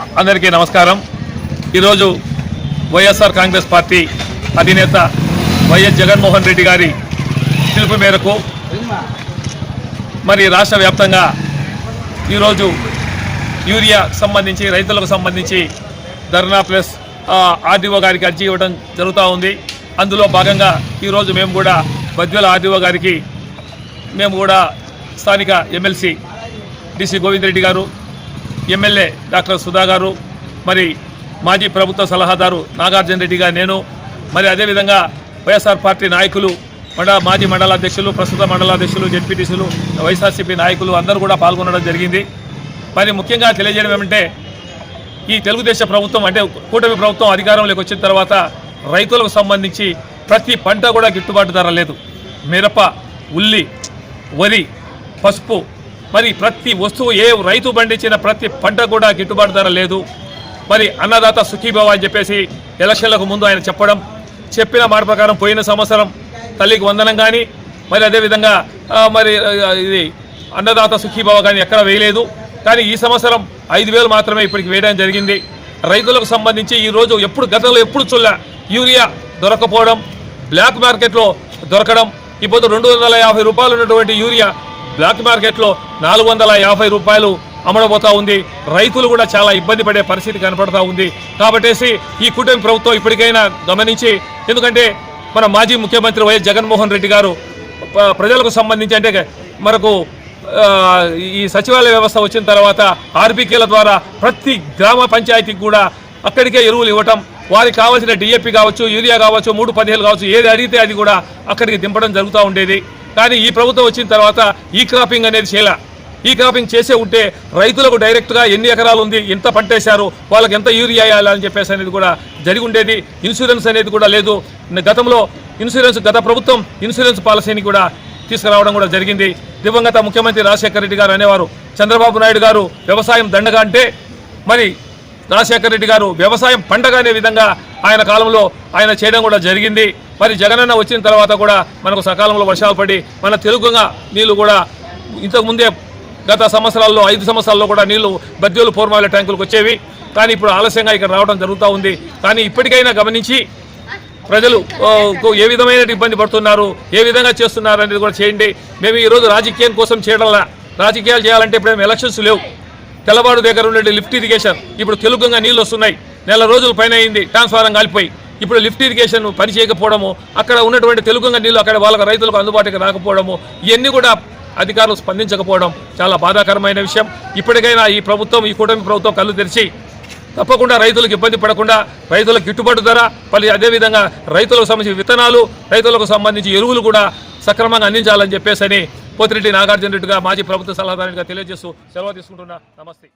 అందరికీ నమస్కారం. ఈరోజు Y S R Congress party అధినేత వైఎస్ జగన్మోహన్ రెడ్డి గారి పిలుపు మేరకు మరి రాష్ట్ర వ్యాప్తంగా ఈరోజు యూరియా సంబంధించి రైతులకు సంబంధించి ధర్నా ప్లస్ ఆర్డీఓ గారికి అర్జీ ఇవ్వడం జరుగుతూ ఉంది. అందులో భాగంగా ఈరోజు మేము కూడా బద్వేల ఆర్డీఓ గారికి మేము కూడా స్థానిక ఎమ్మెల్సీ డిసి గోవిందరెడ్డి గారు ఎమ్మెల్యే డాక్టర్ సుధా గారు మరి మాజీ ప్రభుత్వ సలహాదారు నాగార్జున రెడ్డి గారు నేను మరి అదేవిధంగా వైఎస్ఆర్ పార్టీ నాయకులు మండ మాజీ మండలాధ్యక్షులు ప్రస్తుత మండలాధ్యక్షులు జడ్పీటీసీలు వైఎస్ఆర్సీపీ నాయకులు అందరూ కూడా పాల్గొనడం జరిగింది. మరి ముఖ్యంగా తెలియజేయడం ఏమంటే ఈ తెలుగుదేశం ప్రభుత్వం అంటే కూటమి ప్రభుత్వం అధికారంలోకి వచ్చిన తర్వాత రైతులకు సంబంధించి ప్రతి పంట కూడా గిట్టుబాటు ధర లేదు. మిరప ఉల్లి వరి పసుపు మరి ప్రతి వస్తువు ఏ రైతు పండించిన ప్రతి పంట కూడా గిట్టుబాటు ధర లేదు. మరి అన్నదాత సుఖీభవ అని చెప్పేసి ఎలక్షన్లకు ముందు ఆయన చెప్పడం చెప్పిన మాట ప్రకారం పోయిన సంవత్సరం తల్లికి వందనం కానీ మరి అదేవిధంగా మరి ఇది అన్నదాత సుఖీభవ కానీ ఎక్కడ వేయలేదు. కానీ ఈ సంవత్సరం ఐదు వేలు మాత్రమే ఇప్పటికి వేయడం జరిగింది. రైతులకు సంబంధించి ఈరోజు ఎప్పుడు గతంలో ఎప్పుడు చూడ యూరియా దొరకపోవడం బ్లాక్ మార్కెట్లో దొరకడం ఇప్పుడు రెండు వందల యాభై రూపాయలు ఉన్నటువంటి యూరియా బ్లాక్ మార్కెట్లో నాలుగు వందల యాభై రూపాయలు అమ్మడబోతా ఉంది. రైతులు కూడా చాలా ఇబ్బంది పడే పరిస్థితి కనపడతా ఉంది. కాబట్టేసి ఈ కూటమి ప్రభుత్వం ఇప్పటికైనా గమనించి ఎందుకంటే మన మాజీ ముఖ్యమంత్రి వైఎస్ జగన్మోహన్ రెడ్డి గారు ప్రజలకు సంబంధించి అంటే మనకు ఈ సచివాలయ వ్యవస్థ వచ్చిన తర్వాత ఆర్బీకేల ద్వారా ప్రతి గ్రామ పంచాయతీకి కూడా అక్కడికే ఎరువులు ఇవ్వటం వారికి కావాల్సిన డిఏపి కావచ్చు యూరియా కావచ్చు మూడు పదిహేలు కావచ్చు ఏది అడిగితే అది కూడా అక్కడికి దింపడం జరుగుతూ ఉండేది. కానీ ఈ ప్రభుత్వం వచ్చిన తర్వాత ఈ క్రాపింగ్ అనేది చేయాల. ఈ క్రాపింగ్ చేసే ఉంటే రైతులకు డైరెక్ట్గా ఎన్ని ఎకరాలు ఉంది ఎంత పంటేశారు వాళ్ళకి ఎంత యూరియా వేయాలని చెప్పేసి అనేది కూడా జరిగి ఉండేది. ఇన్సూరెన్స్ అనేది కూడా లేదు. గతంలో ఇన్సూరెన్స్ గత ప్రభుత్వం ఇన్సూరెన్స్ పాలసీని కూడా తీసుకురావడం కూడా జరిగింది. దివంగత ముఖ్యమంత్రి రాజశేఖర రెడ్డి గారు అనేవారు చంద్రబాబు నాయుడు గారు వ్యవసాయం దండగా అంటే మరి రాజశేఖర రెడ్డి గారు వ్యవసాయం పండగ అనే విధంగా ఆయన కాలంలో ఆయన చేయడం కూడా జరిగింది. మరి జగనన్న వచ్చిన తర్వాత కూడా మనకు సకాలంలో వర్షాలు పడి మన తెలుగుగా నీళ్ళు కూడా ఇంతకుముందే గత సంవత్సరాల్లో ఐదు సంవత్సరాల్లో కూడా నీళ్ళు బద్దెలు పూర్మాల ట్యాంకులకు వచ్చేవి. కానీ ఇప్పుడు ఆలస్యంగా ఇక్కడ రావడం జరుగుతూ ఉంది. కానీ ఇప్పటికైనా గమనించి ప్రజలు ఏ విధమైన ఇబ్బంది పడుతున్నారు ఏ విధంగా చేస్తున్నారు అనేది కూడా చేయండి. మేము ఈరోజు రాజకీయం కోసం చేయడంలా రాజకీయాలు చేయాలంటే ఇప్పుడు ఎలక్షన్స్ లేవు. తెల్లవాడు దగ్గర ఉండే లిఫ్ట్ ఇరిగేషన్ ఇప్పుడు తెలుగుగా నీళ్ళు వస్తున్నాయి. నెల రోజుల పైన అయింది ట్రాన్స్ఫారం కాలిపోయి. ఇప్పుడు లిఫ్ట్ ఇరిగేషన్ పని చేయకపోవడము అక్కడ ఉన్నటువంటి తెలుగుగా నీళ్ళు అక్కడ వాళ్ళకి రైతులకు అందుబాటుకి రాకపోవడము ఇవన్నీ కూడా అధికారులు స్పందించకపోవడం చాలా బాధాకరమైన విషయం. ఇప్పటికైనా ఈ ప్రభుత్వం ఈ కూటమి ప్రభుత్వం కళ్ళు తెరిచి తప్పకుండా రైతులకు ఇబ్బంది పడకుండా రైతులకు గిట్టుబాటు ధర మళ్ళీ అదేవిధంగా రైతులకు సంబంధించి విత్తనాలు రైతులకు సంబంధించి ఎరువులు కూడా సక్రమంగా అందించాలని చెప్పేసి పోతిరెడ్డి నాగార్జున రెడ్డిగా మాజీ ప్రభుత్వ సలహాదారునిగా తెలియజేస్తూ సెలవు తీసుకుంటున్నా. నమస్తే.